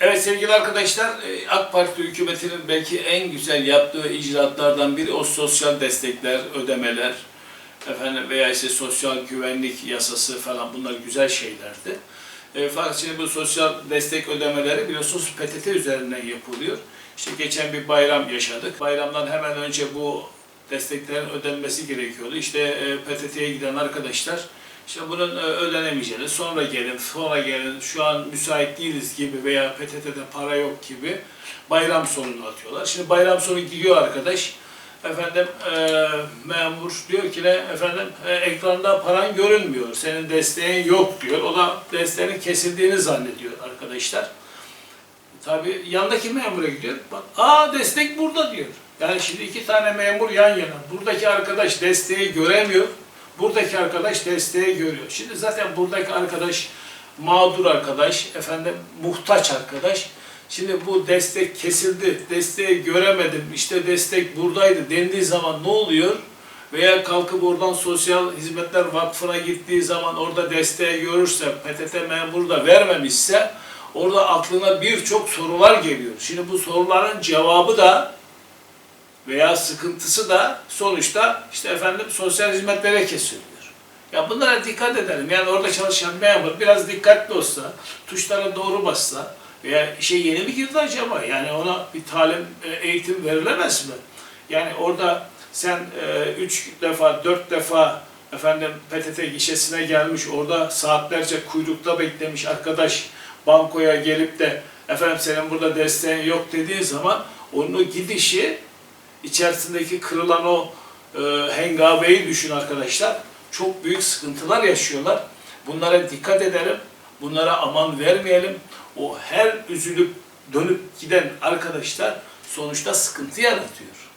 Evet sevgili arkadaşlar, e, AK Parti hükümetinin belki en güzel yaptığı icraatlardan biri o sosyal destekler, ödemeler, efendim veya işte sosyal güvenlik yasası falan bunlar güzel şeylerdi. E, fakat şimdi bu sosyal destek ödemeleri biliyorsunuz PTT üzerinden yapılıyor. İşte geçen bir bayram yaşadık. Bayramdan hemen önce bu desteklerin ödenmesi gerekiyordu. İşte e, PTT'ye giden arkadaşlar işte bunun e, ödenemeyeceğini, sonra gelin, sonra gelin, şu an müsait değiliz gibi veya PTT'de para yok gibi bayram sonunu atıyorlar. Şimdi bayram sonu gidiyor arkadaş, efendim e, memur diyor ki ne, efendim e, ekranda paran görünmüyor, senin desteğin yok diyor. O da desteğinin kesildiğini zannediyor arkadaşlar. Tabii yandaki memura gidiyor. Bak, aa destek burada diyor. Yani şimdi iki tane memur yan yana. Buradaki arkadaş desteği göremiyor. Buradaki arkadaş desteği görüyor. Şimdi zaten buradaki arkadaş mağdur arkadaş, efendim muhtaç arkadaş. Şimdi bu destek kesildi, desteği göremedim, işte destek buradaydı dendiği zaman ne oluyor? Veya kalkıp oradan Sosyal Hizmetler Vakfı'na gittiği zaman orada desteği görürse, PTT memuru da vermemişse orada aklına birçok sorular geliyor. Şimdi bu soruların cevabı da veya sıkıntısı da sonuçta işte efendim sosyal hizmetlere kesiliyor. Ya bunlara dikkat edelim. Yani orada çalışan memur biraz dikkatli olsa, tuşlara doğru bassa veya işe yeni mi girdi acaba? Yani ona bir talim, e, eğitim verilemez mi? Yani orada sen e, üç defa, dört defa efendim PTT gişesine gelmiş, orada saatlerce kuyrukta beklemiş arkadaş bankoya gelip de efendim senin burada desteğin yok dediği zaman onun gidişi içerisindeki kırılan o e, hengameyi düşün arkadaşlar. Çok büyük sıkıntılar yaşıyorlar. Bunlara dikkat edelim. Bunlara aman vermeyelim. O her üzülüp dönüp giden arkadaşlar sonuçta sıkıntı yaratıyor.